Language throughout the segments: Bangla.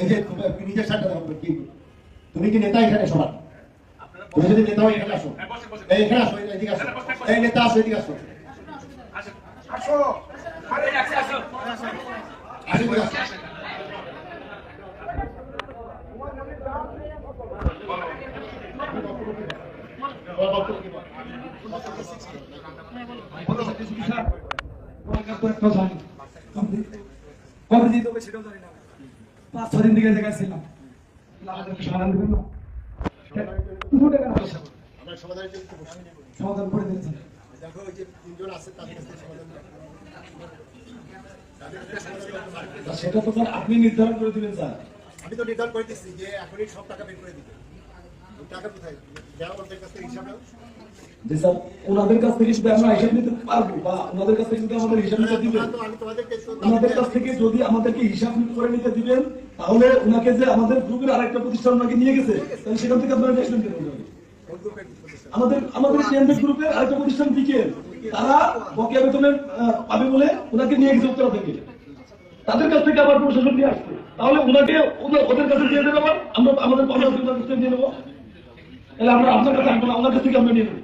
এই যে তোমার নিজের সাথে কি তুমি কি নেতা এখানে সবার তুমি যদি নেতা হও এখানে আসো। এখানে আসো এদিকে আসো। এই নেতা আসো এদিকে আসো? কবে দিতে হবে সেটাও জানি না। পাঁচ ছদিন দিকে জায়গায় ছিলাম সমাধান দেবেন না দুশো টাকা না পয়সা আমরা সমাধানের জন্য একটু বসি। সমাধান করে দিয়েছেন দেখো ওই যে তিনজন আছে তাদের কাছে সমাধান দাও। তাদের কাছে সমাধান করতে পারবে। তা সেটা তো আপনি নির্ধারণ করে দিবেন, স্যার আমি তো নির্ধারণ করে দিচ্ছি যে এখনই সব টাকা বের করে দিতে ওনাদের কাছ থেকে শুধু আমরা হিসাব নিতে পারব বা ওনাদের কাছ থেকে যদি আমাদের হিসাব নিতে দিবেন তোমরা তো- আমি তোমাদেরকে তো ওনাদের কাছ থেকে যদি আমাদেরকে হিসাব করে নিতে দিবেন তাহলে ওনাকে যে আমাদের গ্রুপের আরেকটা প্রতিষ্ঠান ওনাকে নিয়ে গেছে তাহলে সেখান থেকে আপনারা নেক্সট? আমাদের আমাদের গ্রুপের আরেকটা প্রতিষ্ঠান বিকেল। তারা বকেয়া বেতনের পাবে বলে ওনাকে নিয়ে গেছে উত্তরা থেকে। তাদের কাছ থেকে আবার প্রশাসন নিয়ে আসছে তাহলে ওনাকে ওদের কাছে দিয়ে দেবে আবার আমরা আমাদের পাবনা নিয়ে নেব তাহলে আমরা আপনার কাছে আসব না ওনার কাছ থেকে আমরা নিয়ে নেব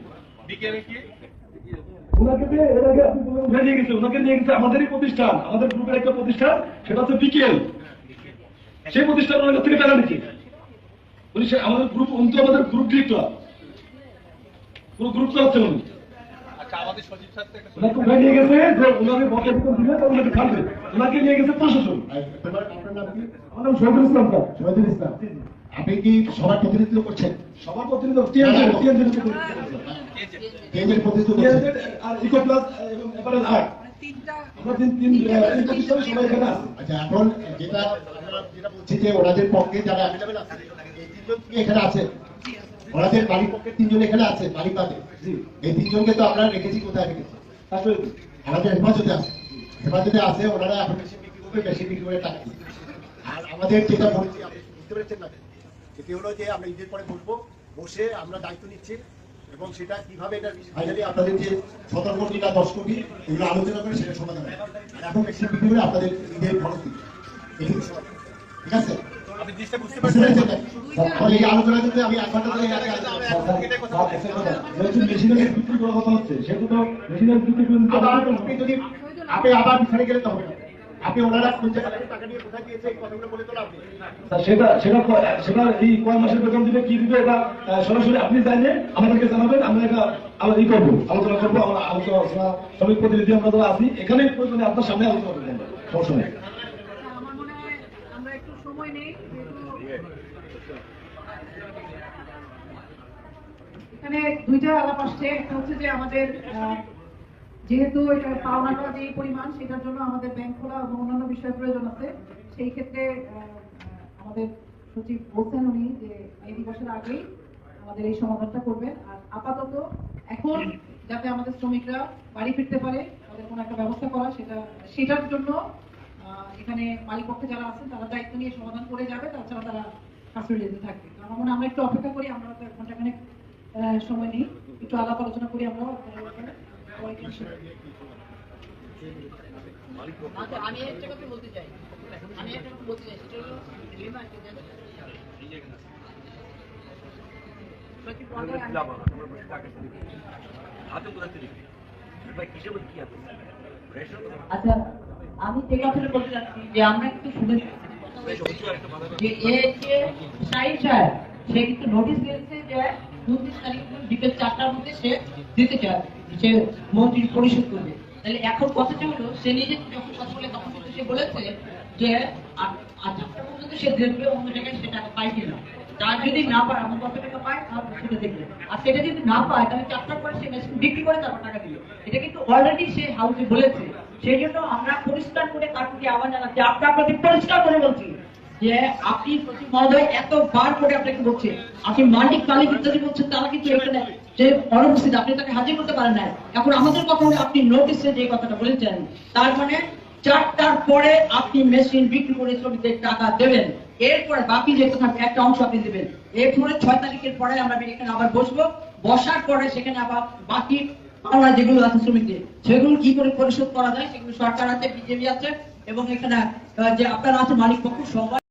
ওনাকে দিয়ে এর আগে আপনি উঠে নিয়ে গেছে ওনাকে নিয়ে গেছে আমাদেরই প্রতিষ্ঠান আমাদের গ্রুপের একটা প্রতিষ্ঠান সেটা হচ্ছে বিকেল। সেই প্রতিষ্ঠান ওনার কাছ থেকে টাকা নিচ্ছে উনি সে- আমাদের গ্রুপ উনি তো আমাদের গ্রুপ ডিরেক্টর পুরো গ্রুপ চালাচ্ছে উনি। আচ্ছা আমাদের সচিব স্যার তো একটা ওনাকে নিয়ে গেছে যে ওনাকে বেতন দিলে তো ওনাকে ছাড়বে। ওনাকে নিয়ে গেছে প্রশাসন। আর তোমার আপনার নাম কি? আমার নাম শহীদুল ইসলাম স্যার। শহীদুল ইসলাম। আপনি কি সবার প্রতিনিধিত্ব করছেন সবার টিএনজেড টিএনজেড প্রতিনিধিত্ব টিএনজেড আর ইকো প্লাস এবং আর্ট এখানে আচ্ছা যেটা যেটা বলছি যে ওনাদের পক্ষে যারা অ্যাভেলেবেল আছে তিনজন এখানে আছে ওনাদের মালিক পক্ষের তিনজন এখানে আছে মালিক বাদে এই তিনজনকে তো আমরা রেখেছি কোথায় রেখেছি আমাদের হেফাজতে আছে হেফাজতে আছে ওনারা এখন বেশি বিক্রি করবে বেশি বিক্রি করে টাকা আর আমাদের যেটা বলছি বুঝতে পেরেছেন না সেটি হলো যে আমরা ঈদের পরে বসবো বসে আমরা দায়িত্ব নিচ্ছি এবং সেটা কীভাবে এটা ফাইনালি আপনাদের যে সতেরো কোটি না দশ কোটি এগুলো আলোচনা করে সেটা সমাধান হবে। এখন বেশি বিক্রি করে আপনাদের ঈদের খরচ ঠিক আছে? আপনি আবার হবে না। আপনি যদি আপনি আবার পিছনে গেলে তো হবে না। আপনি ওনারা কোন টাকা নিয়ে কোথায় দিয়েছে এই কথাগুলো বলে তো লাভ সেটা সেটা সেটা এই কয় মাসের বেতন দিবে কি দিবে এটা সরাসরি আপনি জানেন আমাদেরকে জানাবেন আমরা এটা আমরা ই করব আলোচনা করব আমরা আলোচনা শ্রমিক প্রতিনিধি আমরা যারা আছি এখানে প্রয়োজনে আপনার সামনে আলোচনা করব সবসময় আমার মনে হয় আমরা একটু সময় নেই যেহেতু এখানে দুইটা আলাপ আসছে একটা হচ্ছে যে আমাদের যেহেতু এটা পাওনাটা যে পরিমাণ, সেটার জন্য আমাদের ব্যাংক খোলা এবং অন্যান্য বিষয়ের প্রয়োজন আছে। সেই ক্ষেত্রে আমাদের সচিব বলছেন উনি যে এই দিবসের আগেই আমাদের এই সমাধানটা করবেন। আর আপাতত এখন যাতে আমাদের শ্রমিকরা বাড়ি ফিরতে পারে, তাদের কোনো একটা ব্যবস্থা করা, সেটা, সেটার জন্য এখানে মালিক পক্ষে যারা আছেন, তারা দায়িত্ব নিয়ে সমাধান করে যাবে, তাছাড়া তারা কাস্টডিতে থাকবে। তো আমার মনে আমরা একটু অপেক্ষা করি, আমরা তো এক ঘন্টাখানেক সময় নেই। একটু আলাপ আলোচনা করি আমরা আচ্ছা, আমি একটা কথা বলতে চাই। আমি একটা কথা বলতে চাই সেটা হলো কি আচ্ছা আমি যে কথাটা বলতে চাচ্ছি যে আমরা কিন্তু শুনেছি যে এ সাইড সাহেব সে কিন্তু নোটিশ দিয়েছে যে উনত্রিশ তারিখ বিকেল চারটার মধ্যে সে দিতে চায়, সে পরিশোধ করবে। তাহলে এখন কথাটা হলো? সে নিজে যখন কথা বলে, তখন সে বলেছে যে পর্যন্ত সে দেখবে, অন্য জায়গায় সে টাকা কিনা। তার যদি না পায়, আমার কত টাকা পায় তাহলে সেটা দেখবে। আর সেটা যদি না পায়, তাহলে চারটার পরে সে মেশিন বিক্রি করে তারপর টাকা দিবে। এটা কিন্তু অলরেডি সে হাউসে বলেছে। সেই জন্য আমরা পরিষ্কার করে কাকুকে আহ্বান জানাচ্ছি। আপনার প্রতি পরিষ্কার করে বলছি যে আপনি করে আপনাকে বলছে, আপনি ইত্যাদি বলছেন তারা কিন্তু এখানে যে অনুপস্থিত আপনি তাকে হাজির করতে পারেন না এখন আমাদের কথা হলে আপনি নোটিশে যে কথাটা বলেছেন, তার মানে চারটার পরে আপনি মেশিন বিক্রি করে শ্রমিকদের টাকা দেবেন। এরপরে বাকি থাকবে একটা অংশ আপনি দেবেন। এরপরে ছয় তারিখের পরে আমরা এখানে আবার বসবো। বসার পরে সেখানে আবার বাকি পাওনা যেগুলো আছে শ্রমিকদের, সেগুলো কি করে পরিশোধ করা যায়, সেগুলো সরকার আছে বিজেপি আছে, এবং এখানে যে আপনারা আছে মালিক পক্ষ সবাই